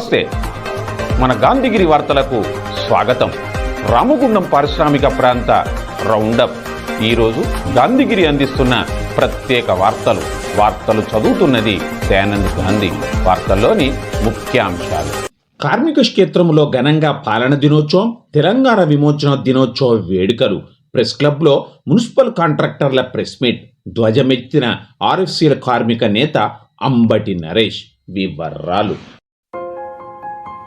నమస్తే. మన గాంధీగిరి వార్తలకు స్వాగతం. రామగుండం పారిశ్రామిక ప్రాంత రౌండప్. ఈరోజు గాంధీగిరి అందిస్తున్న ప్రత్యేక వార్తలు. వార్తలు చదువుతున్నది దయానంద్ గాంధీ. వార్తల్లోని ముఖ్యాంశాలు. కార్మిక క్షేత్రంలో ఘనంగా పాలన దినోత్సవం తెలంగాణ విమోచన దినోత్సవ వేడుకలు. ప్రెస్ క్లబ్లో మున్సిపల్ కాంట్రాక్టర్ల ప్రెస్ మీట్. ధ్వజమెత్తిన ఆర్ఎఫ్సీల కార్మిక నేత అంబటి నరేష్. వివరాలు.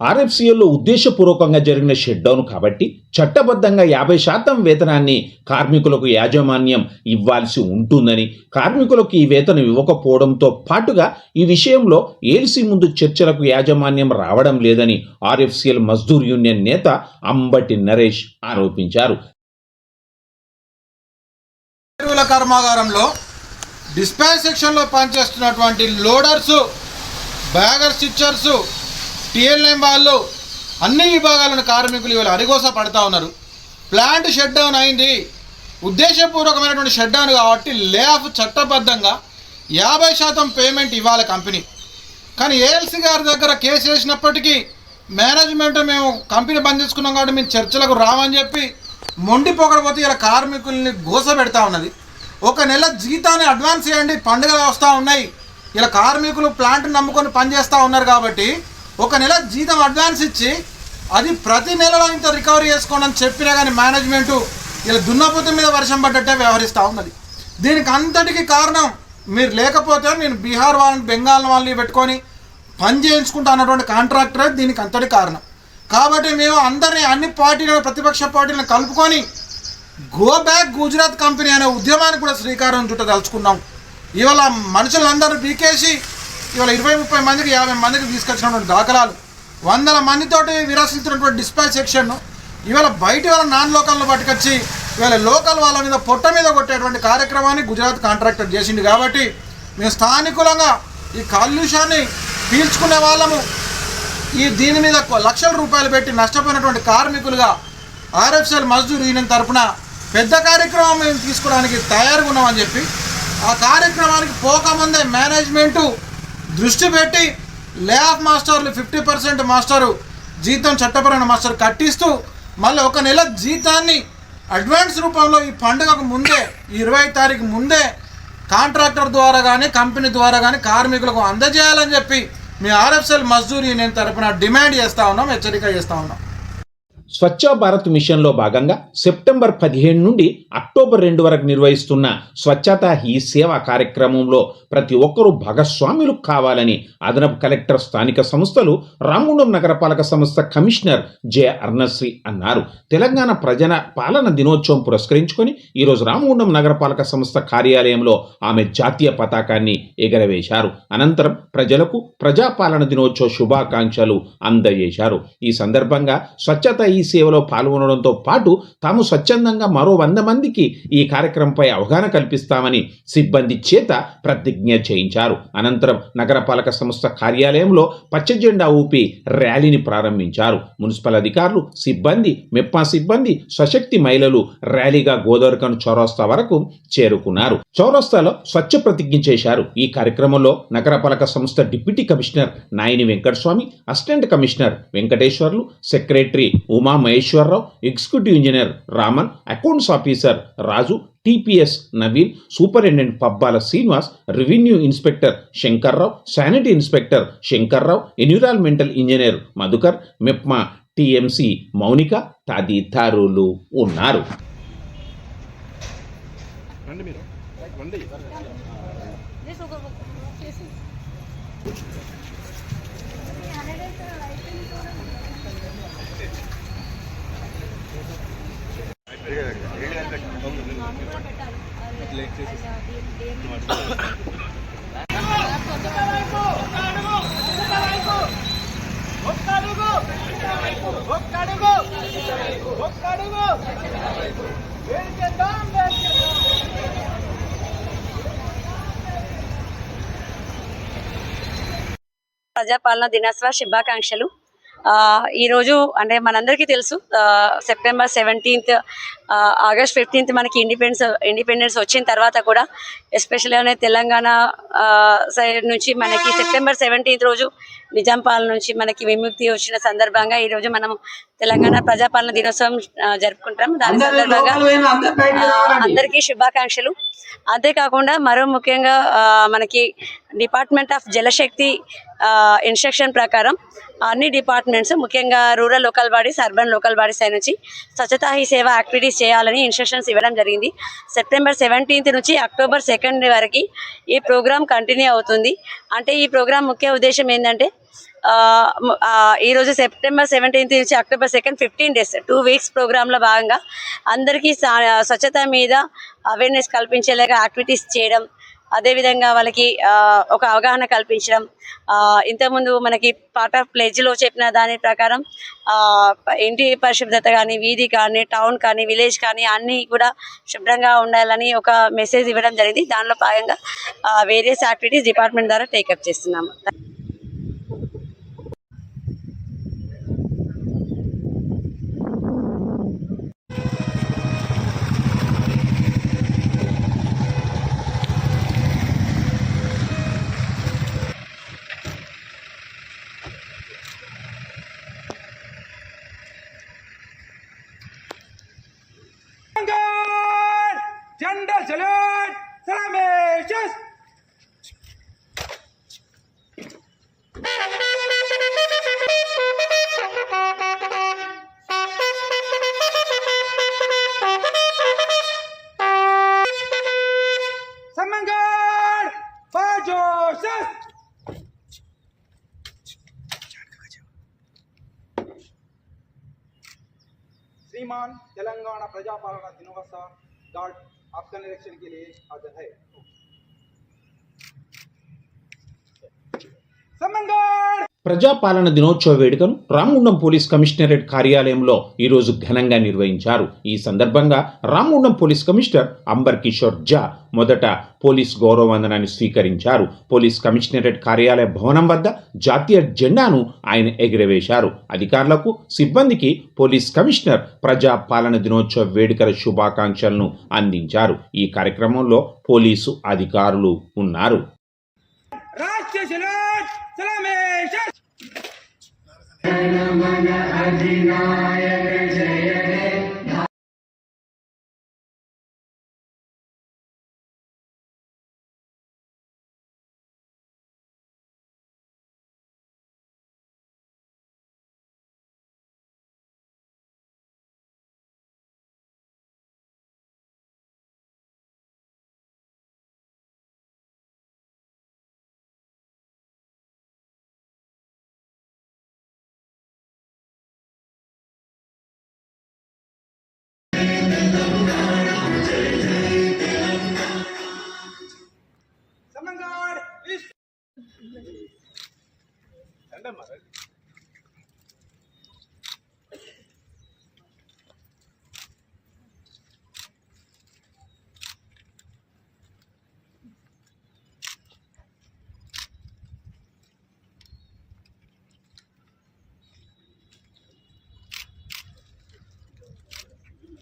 ఆర్ఎఫ్సిఎల్లో ఉద్దేశపూర్వకంగా జరిగిన షట్డౌన్ కాబట్టి చట్టబద్ధంగా యాభై శాతం వేతనాన్ని కార్మికులకు యాజమాన్యం ఇవ్వాల్సి ఉంటుందని కార్మికులకు ఈ వేతనం ఇవ్వకపోవడంతో పాటుగా ఈ విషయంలో ఏల్సీ ముందు చర్చలకు యాజమాన్యం రావడం లేదని ఆర్ఎఫ్సిఎల్ మజ్దూర్ యూనియన్ నేత అంబటి నరేష్ ఆరోపించారు. కర్మాగారంలో డిస్పాచ్ సెక్షన్లో పనిచేస్తున్నటువంటి లోడర్సు బ్యాగర్ స్టిచ్చర్సు టీఎల్ఎం వాళ్ళు అన్ని విభాగాలను కార్మికులు ఇవాళ అరిగోస పడతా ఉన్నారు. ప్లాంట్ షట్ డౌన్ అయింది. ఉద్దేశపూర్వకమైనటువంటి షట్ డౌన్ కాబట్టి లే ఆఫ్ చట్టబద్ధంగా యాభై శాతం పేమెంట్ ఇవ్వాలి కంపెనీ కానీ ఏఎల్సీ గారి దగ్గర కేసు వేసినప్పటికీ మేనేజ్మెంట్ మేము కంపెనీ బంద్ చేసుకున్నాం కాబట్టి మేము చర్చలకు రామని చెప్పి మొండి ఇలా కార్మికుల్ని గోస పెడతా ఉన్నది. ఒక నెల జీతాన్ని అడ్వాన్స్ చేయండి పండుగలు వస్తూ ఉన్నాయి. ఇలా కార్మికులు ప్లాంట్ నమ్ముకొని పనిచేస్తూ ఉన్నారు కాబట్టి ఒక నెల జీతం అడ్వాన్స్ ఇచ్చి అది ప్రతి నెలలో ఇంత రికవరీ చేసుకోండి అని చెప్పినా కానీ మేనేజ్మెంటు ఇలా దున్నపోత మీద వర్షం పడ్డట్టే వ్యవహరిస్తూ ఉన్నది. దీనికి అంతటికి కారణం మీరు లేకపోతే నేను బీహార్ వాళ్ళని బెంగాల్ వాళ్ళని పెట్టుకొని పని చేయించుకుంటా అన్నటువంటి కాంట్రాక్టరే దీనికి అంతటి కారణం. కాబట్టి మేము అందరినీ అన్ని పార్టీలను ప్రతిపక్ష పార్టీలను కలుపుకొని గో బ్యాక్ గుజరాత్ కంపెనీ అనే ఉద్యమానికి కూడా శ్రీకారం చుట్టదలుచుకున్నాం. ఇవాళ మనుషులందరూ బీకేసి ఇవాళ ఇరవై ముప్పై మందికి యాభై మందికి తీసుకొచ్చినటువంటి దాఖలాలు. వందల మందితోటి విరాసిస్తున్నటువంటి డిస్పాచ్ సెక్షన్ను ఇవాళ బయట వాళ్ళ నాన్ లోకల్ను పట్టుకొచ్చి ఇవాళ లోకల్ వాళ్ళ మీద పొట్ట మీద కొట్టేటువంటి కార్యక్రమాన్ని గుజరాత్ కాంట్రాక్టర్ చేసిండు కాబట్టి మేము స్థానికులంగా ఈ కాలుష్యాన్ని పీల్చుకునే వాళ్ళము. ఈ దీని మీద లక్షల రూపాయలు పెట్టి నష్టపోయినటువంటి కార్మికులుగా ఆర్ఎఫ్సిఎల్ మజ్దూర్ యూనియన్ తరపున పెద్ద కార్యక్రమం మేము తీసుకోవడానికి తయారుగా ఉన్నామని చెప్పి ఆ కార్యక్రమానికి పోకముందే మేనేజ్మెంటు దృష్టి పెట్టి లే ఆఫ్ మాస్టర్లు ఫిఫ్టీ పర్సెంట్ మాస్టరు జీతం చట్టపరమైన మాస్టర్ కట్టిస్తూ మళ్ళీ ఒక నెల జీతాన్ని అడ్వాన్స్ రూపంలో ఈ పండుగకు ముందే ఇరవై తారీఖు ముందే కాంట్రాక్టర్ ద్వారా కానీ కంపెనీ ద్వారా కానీ కార్మికులకు అందజేయాలని చెప్పి మీ ఆర్ఎఫ్ఎల్ మజ్దూర్ నేను తరపున డిమాండ్ చేస్తూ ఉన్నాం హెచ్చరిక చేస్తూ ఉన్నాం. స్వచ్ఛ భారత్ మిషన్లో భాగంగా సెప్టెంబర్ పదిహేను నుండి అక్టోబర్ రెండు వరకు నిర్వహిస్తున్న స్వచ్ఛత ఈ సేవ కార్యక్రమంలో ప్రతి ఒక్కరూ భాగస్వాములు కావాలని అదనపు కలెక్టర్ స్థానిక సంస్థలు రామగుండం నగరపాలక సంస్థ కమిషనర్ జె అర్ణశ్రీ అన్నారు. తెలంగాణ ప్రజల పాలన దినోత్సవం పురస్కరించుకొని ఈరోజు రామగుండం నగరపాలక సంస్థ కార్యాలయంలో ఆమె జాతీయ పతాకాన్ని ఎగరవేశారు. అనంతరం ప్రజలకు ప్రజాపాలన దినోత్సవ శుభాకాంక్షలు అందజేశారు. ఈ సందర్భంగా స్వచ్ఛత ఈ సేవలో పాల్గొనడంతో పాటు తాము స్వచ్ఛందంగా మరో వంద మందికి ఈ కార్యక్రమంపై అవగాహన కల్పిస్తామని సిబ్బంది చేత ప్రతిజ్ఞ చేయించారు. అనంతరం నగరపాలక సంస్థ కార్యాలయంలో పచ్చజెండా ఊపి ర్యాలీని ప్రారంభించారు. మున్సిపల్ అధికారులు సిబ్బంది మెప్పా సిబ్బంది స్వశక్తి మహిళలు ర్యాలీగా గోదావరికను చౌరస్తా వరకు చేరుకున్నారు. చౌరస్తాలో స్వచ్ఛ ప్రతిజ్ఞ చేశారు. ఈ కార్యక్రమంలో నగరపాలక సంస్థ deputy commissioner Nayani Venkataswamy assistant commissioner Venkateswarlu secretary Uma Maheswararao executive engineer Raman accounts officer Raju TPS Naveen superintendent Pabbala Srinivas revenue inspector Shankarrao sanitary inspector Shankarrao environmental engineer Madhukar MEPMA TMC Mounika తదితరులు ఉన్నారు. ఒక్క అడుగు late ప్రజాపాలన దినోత్సవ శుభాకాంక్షలు. ఈరోజు అంటే మనందరికీ తెలుసు సెప్టెంబర్ సెవెంటీన్త్ ఆగస్ట్ ఫిఫ్టీన్త్ మనకి ఇండిపెండెన్స్ ఇండిపెండెన్స్ వచ్చిన తర్వాత కూడా ఎస్పెషల్గా తెలంగాణ సైడ్ నుంచి మనకి సెప్టెంబర్ సెవెంటీన్త్ రోజు నిజాం పాలన నుంచి మనకి విముక్తి వచ్చిన సందర్భంగా ఈరోజు మనం తెలంగాణ ప్రజాపాలన దినోత్సవం జరుపుకుంటాం. దాని సందర్భంగా అందరికీ శుభాకాంక్షలు. అంతేకాకుండా మరో ముఖ్యంగా మనకి డిపార్ట్మెంట్ ఆఫ్ జలశక్తి ఇన్స్ట్రక్షన్ ప్రకారం అన్ని డిపార్ట్మెంట్స్ ముఖ్యంగా rural local bodies urban local bodies side నుంచి స్వచ్ఛతా హీ సేవ యాక్టివిటీస్ చేయాలని ఇన్స్ట్రక్షన్స్ ఇవ్వడం జరిగింది. సెప్టెంబర్ సెవెంటీన్త్ నుంచి అక్టోబర్ సెకండ్ వరకు ఈ ప్రోగ్రామ్ కంటిన్యూ అవుతుంది. అంటే ఈ ప్రోగ్రామ్ ముఖ్య ఉద్దేశం ఏంటంటే ఈ రోజు ఈరోజు సెప్టెంబర్ సెవెంటీన్త్ నుంచి October second fifteen days two weeks ప్రోగ్రాంలో భాగంగా అందరికీ సా- స్వచ్ఛత మీద అవేర్నెస్ కల్పించేలాగా యాక్టివిటీస్ చేయడం అదేవిధంగా వాళ్ళకి ఒక అవగాహన కల్పించడం ఇంతకుముందు మనకి పార్ట్ ఆఫ్ ప్లేజ్లో చెప్పిన దాని ప్రకారం ఇంటి పరిశుభ్రత కానీ వీధి కానీ టౌన్ కానీ విలేజ్ కానీ అన్నీ కూడా శుభ్రంగా ఉండాలని ఒక మెసేజ్ ఇవ్వడం జరిగింది. దానిలో భాగంగా వేరియస్ యాక్టివిటీస్ డిపార్ట్మెంట్ ద్వారా టేకప్ చేస్తున్నాము. श्रीमान तेलंगाना प्रजापालना दिनोत्सव डॉट आपका निरीक्षण के लिए हाजिर है। समंगढ़ ప్రజాపాలన దినోత్సవ వేడుకను రామగుండం పోలీస్ కమిషనరేట్ కార్యాలయంలో ఈరోజు ఘనంగా నిర్వహించారు. ఈ సందర్భంగా రామగుండం పోలీస్ కమిషనర్ అంబర్ కిషోర్ జా మొదట పోలీస్ గౌరవ వందనాన్ని స్వీకరించారు. పోలీస్ కమిషనరేట్ కార్యాలయ భవనం వద్ద జాతీయ జెండాను ఆయన ఎగురవేశారు. అధికారులకు సిబ్బందికి పోలీస్ కమిషనర్ ప్రజాపాలన దినోత్సవ వేడుకల శుభాకాంక్షలను అందించారు. ఈ కార్యక్రమంలో పోలీసు అధికారులు ఉన్నారు. न जय।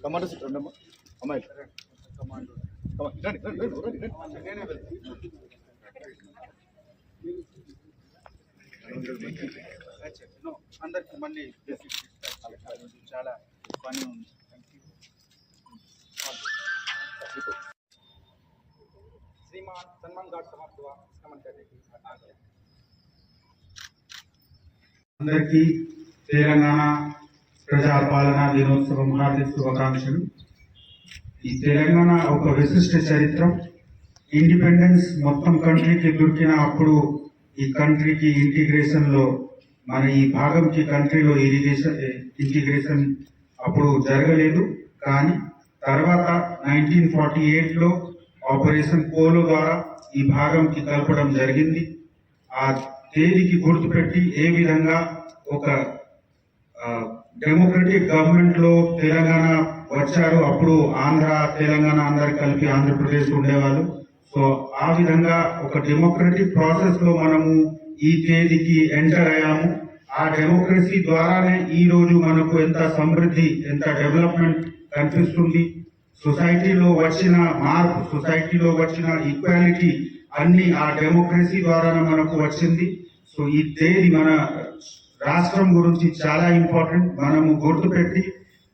కమాండర్ సిట్ రండి అమ్మాయి కమాండర్ అందరికి మళ్ళీ చాలా పని ఉంది. శ్రీమాన్ సన్మాన్ ఘాట్ సమాప్తవా? అందరికీ తెలంగాణ ప్రజాపాలన దినోత్సవం హార్దిక శుభాకాంక్షలు. ఈ తెలంగాణ ఒక విశిష్ట చరిత్ర. ఇండిపెండెన్స్ మొత్తం కంట్రీకి దొరికిన అప్పుడు ఈ కంట్రీకి ఇంటిగ్రేషన్లో మన ఈ భాగంకి కంట్రీలో ఇరిగేషన్ ఇంటిగ్రేషన్ అప్పుడు జరగలేదు. కానీ తర్వాత నైన్టీన్ ఫార్టీ ఎయిట్లో ఆపరేషన్ పోలో ద్వారా ఈ భాగంకి కలపడం జరిగింది. ఆ తేదీకి గుర్తుపెట్టి ఏ విధంగా ఒక డెమోక్రటిక్ గవర్నమెంట్లో తెలంగాణ వచ్చారు. అప్పుడు ఆంధ్ర తెలంగాణ అందరు కలిపి ఆంధ్రప్రదేశ్ ఉండేవాళ్ళు. సో ఆ విధంగా ఒక డెమోక్రటిక్ ప్రాసెస్లో మనము ఈ తేదీకి ఎంటర్ అయ్యాము. ఆ డెమోక్రసీ ద్వారానే ఈ రోజు మనకు ఎంత సమృద్ధి ఎంత డెవలప్మెంట్ కనిపిస్తుంది. సొసైటీలో వచ్చిన మార్పు సొసైటీలో వచ్చిన ఈక్వాలిటీ అన్ని ఆ డెమోక్రసీ ద్వారానే మనకు వచ్చింది. సో ఈ తేదీ మన రాష్ట్రం గురించి చాలా ఇంపార్టెంట్. మనము గుర్తుపెట్టి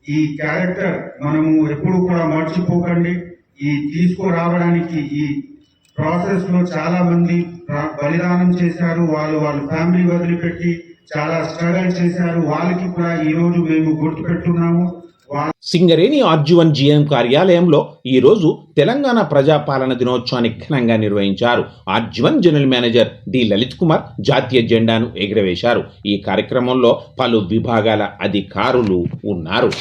ఈ క్యారెక్టర్ మనము ఎప్పుడు కూడా మర్చిపోకండి. ఈ తీసుకురావడానికి ఈ ప్రాసెస్లో చాలా మంది బలిదానం చేశారు. వాళ్ళు వాళ్ళ ఫ్యామిలీ వదిలిపెట్టి చాలా స్ట్రగల్ చేశారు. వాళ్ళకి కూడా ఈ రోజు మేము గుర్తుపెట్టున్నాము. సింగరేణి ఆర్జీవన్ జీఎం కార్యాలయంలో ఈ రోజు తెలంగాణ ప్రజాపాలన దినోత్సవాన్ని ఘనంగా నిర్వహించారు. RG one general manager D Lalit Kumar జాతీయ జెండాను ఎగురవేశారు. ఈ కార్యక్రమంలో పలు విభాగాల అధికారులు ఉన్నారు.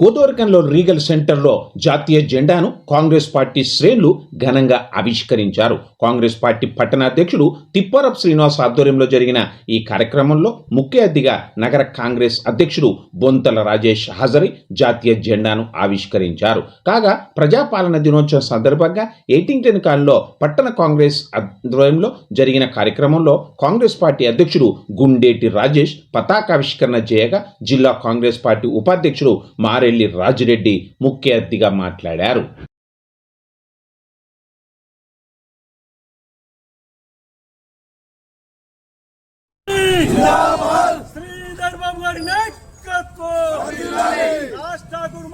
గోదవరకంలో రీగల్ సెంటర్లో జాతీయ జెండాను కాంగ్రెస్ పార్టీ శ్రేణులు ఘనంగా ఆవిష్కరించారు. కాంగ్రెస్ పార్టీ పట్టణాధ్యక్షుడు తిప్పారప్ శ్రీనివాస్ ఆధ్వర్యంలో జరిగిన ఈ కార్యక్రమంలో ముఖ్య అతిథిగా నగర కాంగ్రెస్ అధ్యక్షుడు బొంతల రాజేష్ హాజరై జాతీయ జెండాను ఆవిష్కరించారు. కాగా ప్రజాపాలన దినోత్సవం సందర్భంగా ఎయిటింగ్టన్ కాలంలో పట్టణ కాంగ్రెస్ ఆధ్వర్యంలో జరిగిన కార్యక్రమంలో కాంగ్రెస్ పార్టీ అధ్యక్షుడు గుండేటి రాజేష్ పతాకావిష్కరణ చేయగా జిల్లా కాంగ్రెస్ పార్టీ ఉపాధ్యక్షుడు మారెల్లి రాజిరెడ్డి ముఖ్య అతిథిగా మాట్లాడారు. శ్రీధర్ బాబు గారి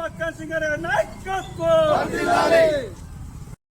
మక్కన్ సింగ్ గారి నాయకత్వం!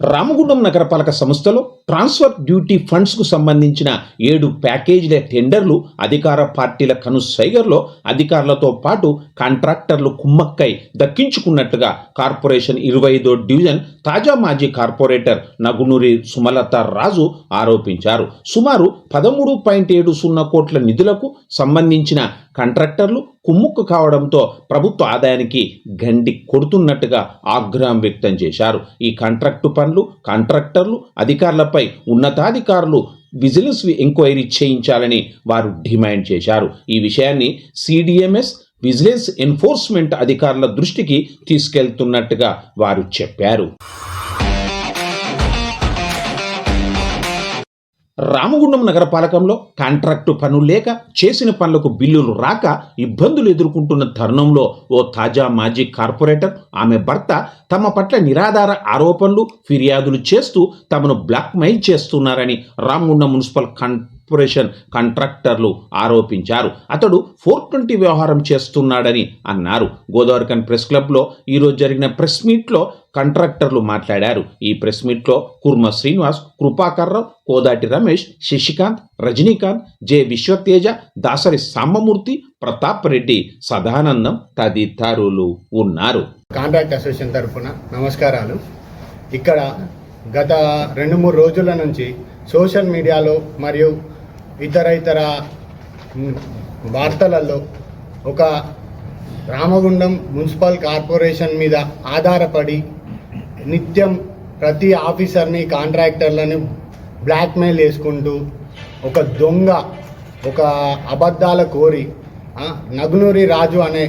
Ramagundam నగరపాలక సంస్థలో ట్రాన్స్ఫర్ డ్యూటీ ఫండ్స్కు సంబంధించిన ఏడు ప్యాకేజీల టెండర్లు అధికార పార్టీల కనుసైగర్లో అధికారులతో పాటు కాంట్రాక్టర్లు కుమ్మక్కై దక్కించుకున్నట్టుగా కార్పొరేషన్ ఇరవై ఐదో డివిజన్ తాజా మాజీ కార్పొరేటర్ నగునూరి సుమలత రాజు ఆరోపించారు. సుమారు పదమూడు పాయింట్ ఏడు సున్నా కోట్ల నిధులకు సంబంధించిన కాంట్రాక్టర్లు కుమ్ముక్కు కావడంతో ప్రభుత్వ ఆదాయానికి గండి కొడుతున్నట్టుగా ఆగ్రహం వ్యక్తం చేశారు. ఈ కాంట్రాక్టు పనులు కాంట్రాక్టర్లు అధికారులపై ఉన్నతాధికారులు విజిలెన్స్ ఎంక్వైరీ చేయించాలని వారు డిమాండ్ చేశారు. ఈ విషయాన్ని సిడిఎంఎస్ విజిలెన్స్ ఎన్ఫోర్స్మెంట్ అధికారుల దృష్టికి తీసుకెళ్తున్నట్టుగా వారు చెప్పారు. రామగుండం నగరపాలకంలో కాంట్రాక్టు పనులు లేక చేసిన పనులకు బిల్లులు రాక ఇబ్బందులు ఎదుర్కొంటున్న తరుణంలో ఓ తాజా మాజీ కార్పొరేటర్ ఆమె భర్త తమ పట్ల నిరాధార ఆరోపణలు ఫిర్యాదులు చేస్తూ తమను బ్లాక్మెయిల్ చేస్తున్నారని రామగుండం మున్సిపల్ కార్పొరేషన్ కాంట్రాక్టర్లు ఆరోపించారు. అతడు ఫోర్ ట్వంటీ వ్యవహారం చేస్తున్నాడని అన్నారు. గోదావరికన్ ప్రెస్ క్లబ్లో ఈరోజు జరిగిన ప్రెస్ మీట్లో కాంట్రాక్టర్లు మాట్లాడారు. ఈ ప్రెస్ మీట్లో కుర్మ శ్రీనివాస్ కృపాకర్రావు కోదాటి రమేష్ శశికాంత్ రజనీకాంత్ జె విశ్వతేజ దాసరి సాంబమూర్తి ప్రతాప్ రెడ్డి సదానందం తదితరులు ఉన్నారు. కాంట్రాక్ట్ అసోసియేషన్ తరఫున నమస్కారాలు. ఇక్కడ గత రెండు మూడు రోజుల నుంచి సోషల్ మీడియాలో మరియు ఇతర ఇతర వార్తలలో ఒక రామగుండం మున్సిపల్ కార్పొరేషన్ మీద ఆధారపడి నిత్యం ప్రతి ఆఫీసర్ని కాంట్రాక్టర్లను బ్లాక్మెయిల్ చేసుకుంటూ ఒక దొంగ ఒక అబద్ధాల కోరి ఆ, నగునూరి రాజు అనే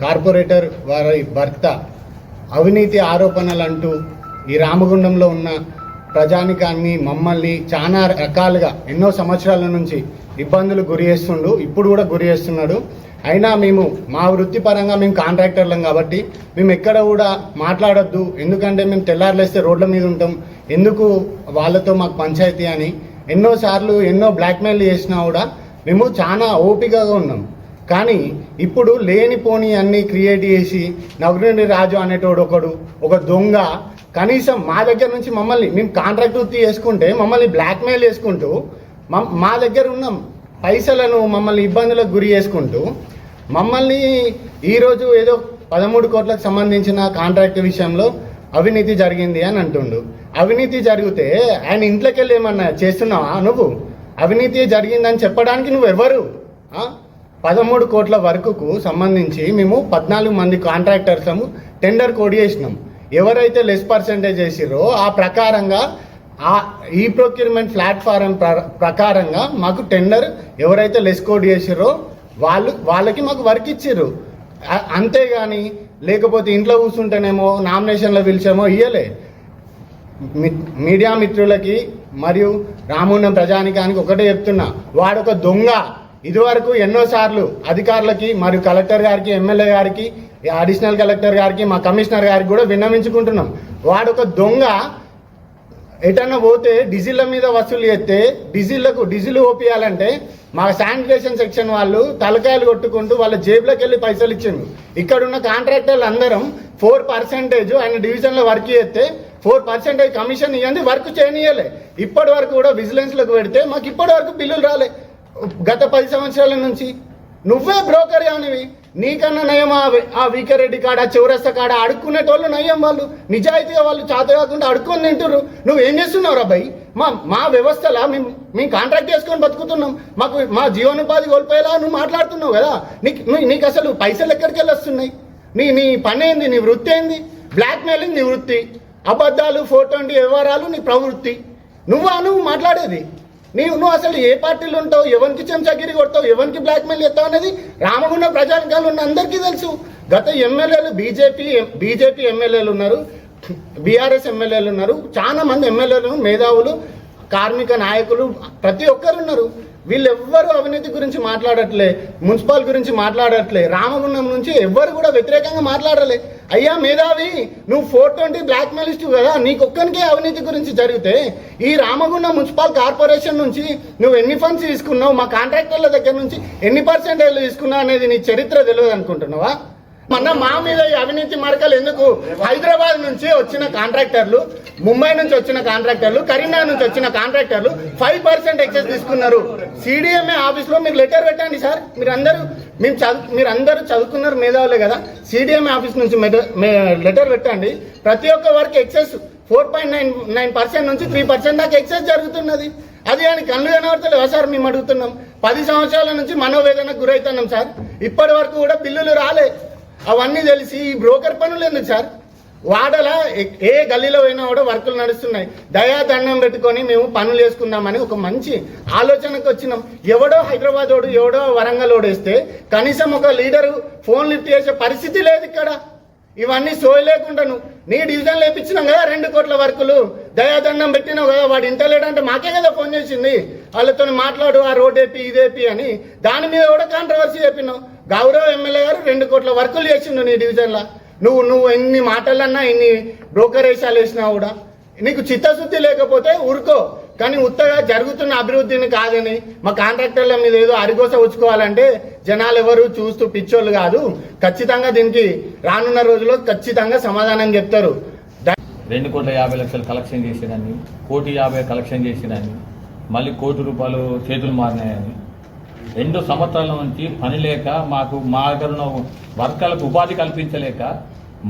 కార్పొరేటర్ వారి భర్త అవినీతి ఆరోపణలు అంటూ ఈ రామగుండంలో ఉన్న ప్రజానికాన్ని మమ్మల్ని చాలా రకాలుగా ఎన్నో సంవత్సరాల నుంచి ఇబ్బందులు గురి చేస్తుండు ఇప్పుడు కూడా గురి చేస్తున్నాడు. అయినా మేము మా వృత్తిపరంగా మేము కాంట్రాక్టర్లం కాబట్టి మేము ఎక్కడ కూడా మాట్లాడొద్దు. ఎందుకంటే మేము తెల్లారులేస్తే రోడ్ల మీద ఉంటాం. ఎందుకు వాళ్ళతో మాకు పంచాయతీ అని ఎన్నోసార్లు ఎన్నో బ్లాక్మెయిల్ చేసినా కూడా మేము చాలా ఓపికగా ఉన్నాం. కానీ ఇప్పుడు లేనిపోని అన్ని క్రియేట్ చేసి నవరుని రాజు అనేటోడు ఒకడు ఒక దొంగ కనీసం మా దగ్గర నుంచి మమ్మల్ని మేము కాంట్రాక్ట్ వృత్తి చేసుకుంటే మమ్మల్ని బ్లాక్మెయిల్ చేసుకుంటూ మమ్- మా దగ్గర ఉన్న పైసలను మమ్మల్ని ఇబ్బందులకు గురి చేసుకుంటూ మమ్మల్ని ఈరోజు ఏదో పదమూడు కోట్లకు సంబంధించిన కాంట్రాక్ట్ విషయంలో అవినీతి జరిగింది అని అంటుండు. అవినీతి జరిగితే ఆయన ఇంట్లోకి వెళ్ళి ఏమన్నా చేస్తున్నావా నువ్వు? అవినీతి జరిగిందని చెప్పడానికి నువ్వు ఎవరు? పదమూడు కోట్ల వరకుకు సంబంధించి మేము పద్నాలుగు మంది కాంట్రాక్టర్సము టెండర్ కోడ్ చేసినాం. ఎవరైతే లెస్ పర్సెంటేజ్ చేసిరో ఆ ప్రకారంగా ఆ ఈ ప్రొక్యూర్మెంట్ ప్లాట్ఫారం ప్ర- ప్రకారంగా మాకు టెండర్ ఎవరైతే లెస్ కోడ్ చేసిరో వాళ్ళు వాళ్ళకి మాకు వర్క్ ఇచ్చిర్రు. అంతేగాని లేకపోతే ఇంట్లో కూర్చుంటేనేమో నామినేషన్లో పిలిచేమో ఇయ్యలే. మీడియా మిత్రులకి మరియు రామున్న ప్రజానికానికి ఒకటే చెప్తున్నా వాడొక దొంగ. ఇదివరకు ఎన్నోసార్లు అధికారులకి మరియు కలెక్టర్ గారికి ఎమ్మెల్యే గారికి అడిషనల్ కలెక్టర్ గారికి మా కమిషనర్ గారికి కూడా విన్నవించుకుంటున్నాం. వాడొక దొంగ ఎటన్నా పోతే డీజిల్ల మీద వసూలు చేస్తే డీజిల్లకు డీజిల్ ఓపియాలంటే మా శానిటేషన్ సెక్షన్ వాళ్ళు తలకాయలు కొట్టుకుంటూ వాళ్ళ జేబులోకి వెళ్ళి పైసలు ఇచ్చిండు ఇక్కడున్న కాంట్రాక్టర్లు అందరం ఫోర్ పర్సెంటేజ్ ఆయన డివిజన్లో వర్క్ చేస్తే ఫోర్ పర్సెంటేజ్ కమిషన్ ఇవ్వండి వర్క్ చేయనియలే. ఇప్పటి వరకు కూడా విజిలెన్స్లోకి పెడితే మాకు ఇప్పటి వరకు బిల్లులు రాలే. గత పది సంవత్సరాల నుంచి నువ్వే బ్రోకర్ కానివి నీకన్నా నయం ఆ వీకారెడ్డి వీకరెడ్డి కాడ చౌరస్తా కాడ అడుక్కునేటోళ్ళు నయం వాళ్ళు. నిజాయితీగా వాళ్ళు చేత కాకుండా అడుక్కొని తింటారు నువ్వు ఏం చేస్తున్నావు అబ్బాయి మా మా వ్యవస్థలా మేము మేము కాంట్రాక్ట్ చేసుకొని బతుకుతున్నాం. మాకు మా జీవనోపాధి కోల్పోయేలా నువ్వు మాట్లాడుతున్నావు కదా. నీకు నీ- నీకు అసలు పైసలు ఎక్కడికి వెళ్ళి వస్తున్నాయి? నీ నీ పని ఏంది? నీ వృత్తి ఏంది? బ్లాక్మెయిలింగ్ నీ వృత్తి. అబద్ధాలు ఫోటో వ్యవహారాలు నీ ప్రవృత్తి. నువ్వా నువ్వు మాట్లాడేది? నీవు నువ్వు అసలు ఏ పార్టీలు ఉంటావు? ఎవరికి చెంచాగిరి కొడతావు? ఎవరికి బ్లాక్మెయిల్ చేస్తావు అనేది రామగుండ ప్రజానికాలు ఉన్న అందరికీ తెలుసు. గత ఎమ్మెల్యేలు బీజేపీ బీజేపీ ఎమ్మెల్యేలు ఉన్నారు. బీఆర్ఎస్ ఎమ్మెల్యేలు ఉన్నారు. చాలా మంది ఎమ్మెల్యేలు మేధావులు కార్మిక నాయకులు ప్రతి ఒక్కరు ఉన్నారు. వీళ్ళెవ్వరు అవినీతి గురించి మాట్లాడట్లే మున్సిపాల్ గురించి మాట్లాడట్లే రామగుండం నుంచి ఎవ్వరు కూడా వ్యతిరేకంగా మాట్లాడలే. అయ్యా మేధావి నువ్వు ఫోర్ ట్వంటీ బ్లాక్ మెయిలిస్ట్ కదా నీకొక్కనికే అవినీతి గురించి జరిగితే ఈ రామగుండం మున్సిపల్ కార్పొరేషన్ నుంచి నువ్వు ఎన్ని ఫండ్స్ తీసుకున్నావు మా కాంట్రాక్టర్ల దగ్గర నుంచి ఎన్ని పర్సెంటేజ్ తీసుకున్నావు అనేది నీ చరిత్ర తెలియదు అనుకుంటున్నావా మొన్న మా మీద ఈ అవినీతి మరకలు ఎందుకు? హైదరాబాద్ నుంచి వచ్చిన కాంట్రాక్టర్లు ముంబై నుంచి వచ్చిన కాంట్రాక్టర్లు కరీంనగర్ నుంచి వచ్చిన కాంట్రాక్టర్లు ఫైవ్ పర్సెంట్ ఎక్సెస్ తీసుకున్నారు. సిడిఎంఏ ఆఫీస్లో మీరు లెటర్ పెట్టండి సార్. మీరు అందరూ మేము చదువు మీరు అందరూ చదువుకున్నారు మేధావులే కదా. సిడిఎంఏ ఆఫీస్ నుంచి లెటర్ పెట్టండి. ప్రతి ఒక్క వరకు excess four point nine nine percent నుంచి త్రీ పర్సెంట్ దాకా ఎక్సెస్ జరుగుతున్నది. అది అని కళ్ళు కనబడతలేవా సార్? మేము అడుగుతున్నాం. పది సంవత్సరాల నుంచి మనోవేదనకు గురవుతున్నాం సార్. ఇప్పటి వరకు కూడా బిల్లులు రాలే. అవన్నీ తెలిసి ఈ బ్రోకర్ పనులు ఎందుకు సార్? వాడల ఏ- గల్లీలో పోయినా కూడా వర్కులు నడుస్తున్నాయి. దయాదండం పెట్టుకొని మేము పనులు వేసుకుందామని ఒక మంచి ఆలోచనకు వచ్చినాం. ఎవడో హైదరాబాద్ ఓడు ఎవడో వరంగల్ ఓడేస్తే కనీసం ఒక లీడరు ఫోన్ లిఫ్ట్ చేసే పరిస్థితి లేదు ఇక్కడ. ఇవన్నీ సోయలేకుండా నువ్వు నీ డివిజన్ లేపించినాం కదా రెండు కోట్ల వర్కులు. దయాదండం పెట్టినావు కదా వాడు ఇంటలేడంటే మాకే కదా ఫోన్ చేసింది. వాళ్ళతో మాట్లాడు ఆ రోడ్ ఏపి ఇదేపి అని. దాని మీద కూడా కాంట్రవర్సీ చెప్పినావు గౌరవ ఎమ్మెల్యే గారు రెండు కోట్ల వర్కులు చేసిండు నీ డివిజన్లో. నువ్వు నువ్వు ఎన్ని మాటలన్నా ఎన్ని బ్రోకర్ వేషాలు వేసినా కూడా నీకు చిత్తశుద్ధి లేకపోతే ఊరుకో. కానీ ఉత్తగా జరుగుతున్న అభివృద్ధిని కాదని మా కాంట్రాక్టర్ల మీద ఏదో అరిగోస ఉంచుకోవాలంటే జనాలు ఎవరు చూస్తూ పిచ్చోళ్ళు కాదు. ఖచ్చితంగా దీనికి రానున్న రోజుల్లో ఖచ్చితంగా సమాధానం చెప్తారు. రెండు కోట్ల యాభై లక్షలు కలెక్షన్ చేసేదాన్ని కోటి యాభై కలెక్షన్ చేసేదాన్ని మళ్ళీ కోటి రూపాయలు చేతులు మారినాయని. రెండు సంవత్సరాల నుంచి పని లేక మాకు మా దగ్గర ఉన్న వర్గాలకు ఉపాధి కల్పించలేక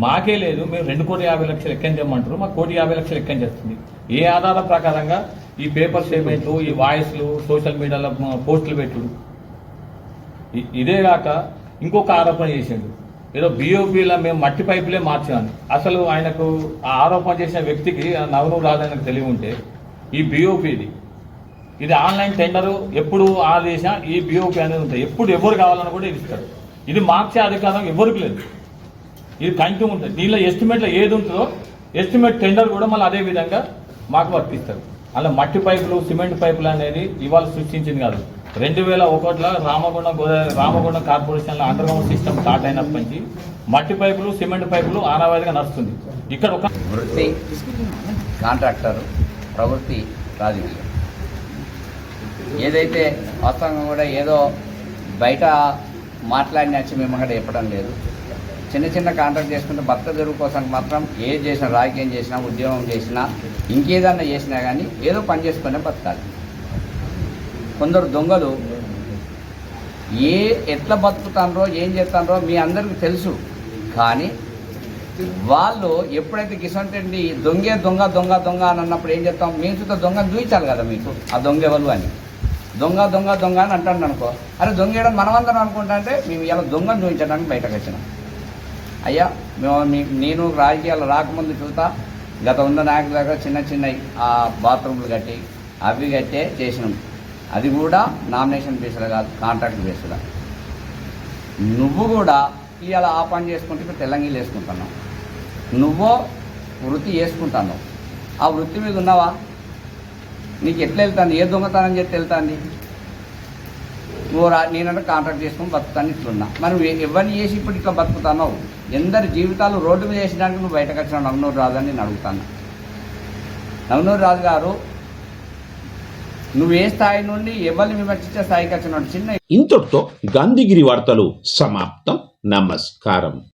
మాకే లేదు మేము రెండు కోటి యాభై లక్షలు ఎక్కని చేయమంటారు మాకు కోటి యాభై లక్షలు ఎక్కని చేస్తుంది. ఏ ఆధార ప్రకారంగా ఈ పేపర్ స్టేట్మెంట్లు ఈ వాయిస్లు సోషల్ మీడియాలో పోస్టులు పెట్టుడు. ఇదే కాక ఇంకొక ఆరోపణ చేసిండు. ఏదో బీఓపీలో మేము మట్టి పైపులే మార్చాను. అసలు ఆయనకు ఆ ఆరోపణ చేసిన వ్యక్తికి ఆ నవరు రాదని తెలివి ఉంటే ఈ బీఓపీది ఇది ఆన్లైన్ టెండరు ఎప్పుడు ఆదేశం ఈ బిఓపి అనేది ఉంటుంది. ఎప్పుడు ఎవరు కావాలని కూడా ఇది ఇస్తారు. ఇది మార్చే అధికారం ఎవరికి లేదు. ఇది కంటూ ఉంటుంది దీనిలో ఎస్టిమేట్లో ఏది ఉంటుందో ఎస్టిమేట్ టెండర్ కూడా మళ్ళీ అదే విధంగా మాకు వర్తిస్తారు. అలా మట్టి పైపులు సిమెంట్ పైపులు అనేది ఇవాళ సృష్టించింది కాదు. రెండు వేల ఒకటిలో రామగుండం గోదావరి రామగుండం కార్పొరేషన్లో అండర్ గ్రౌండ్ సిస్టమ్ స్టార్ట్ అయినప్పటి నుంచి మట్టి పైపులు సిమెంట్ పైపులు ఆనవాయిదిగా నడుస్తుంది. ఇక్కడ ఒక వృత్తి కాంట్రాక్టర్ ప్రవృత్తి రాజకీయం ఏదైతే వాస్తవంగా కూడా ఏదో బయట మాట్లాడినచ్చి మేము అక్కడ చెప్పడం లేదు. చిన్న చిన్న కాంట్రాక్ట్ చేసుకుంటే భర్త తెరువు కోసం మాత్రం ఏం చేసినా రాజకీయం చేసినా ఉద్యోగం చేసినా ఇంకేదన్నా చేసినా కానీ ఏదో పని చేసుకునే బతకాలి. కొందరు దొంగలు ఏ ఎట్లా బతుకుతానో ఏం చేస్తానో మీ అందరికీ తెలుసు. కానీ వాళ్ళు ఎప్పుడైతే కిసంటండి దొంగే దొంగ దొంగ దొంగ అని అన్నప్పుడు ఏం చేస్తాం మేము చూస్తే దొంగ దూయించాలి కదా మీకు ఆ దొంగ ఎవరు అని. దొంగ దొంగ దొంగ అని అంటాడు అనుకో. అరే దొంగ వేయడం మనమందరం అనుకుంటా అంటే మేము ఇలా దొంగను చూపించడానికి బయటకు వచ్చినాం. అయ్యా మేము మీ- నేను రాజకీయాలు రాకముందు చూస్తా. గత ఉన్న నాయకుల దగ్గర చిన్న చిన్న ఆ బాత్రూమ్లు కట్టి అవి కట్టే చేసినాం. అది కూడా నామినేషన్ బేస్లో కాదు కాంట్రాక్ట్ బేస్లో నువ్వు కూడా ఇవాళ ఆ పని చేసుకుంటే ఇప్పుడు తెలంగాణ వేసుకుంటున్నావు నువ్వో వృత్తి చేసుకుంటాను ఆ వృత్తి మీద ఉన్నావా? నీకు ఎట్లా వెళ్తాను ఏ దొంగతనం చేస్తే వెళ్తాంది? నువ్వు రా నేనంటే కాంట్రాక్ట్ చేసుకుని బతుకుతాను ఇట్లున్నా. మరి నువ్వు ఎవరిని చేసి ఇప్పుడు ఇట్లా బతుకుతున్నావు? ఎందరి జీవితాలు రోడ్డు మీద వేసినాక నువ్వు బయటకు వచ్చిన నవనూరు రాజు అని నేను అడుగుతాను నవనూరు రాజు గారు నువ్వు ఏ స్థాయి నుండి ఎవరిని విమర్శించే స్థాయికి వచ్చిన చిన్న ఇంతటితో గాంధీగిరి వార్తలు సమాప్తం. నమస్కారం.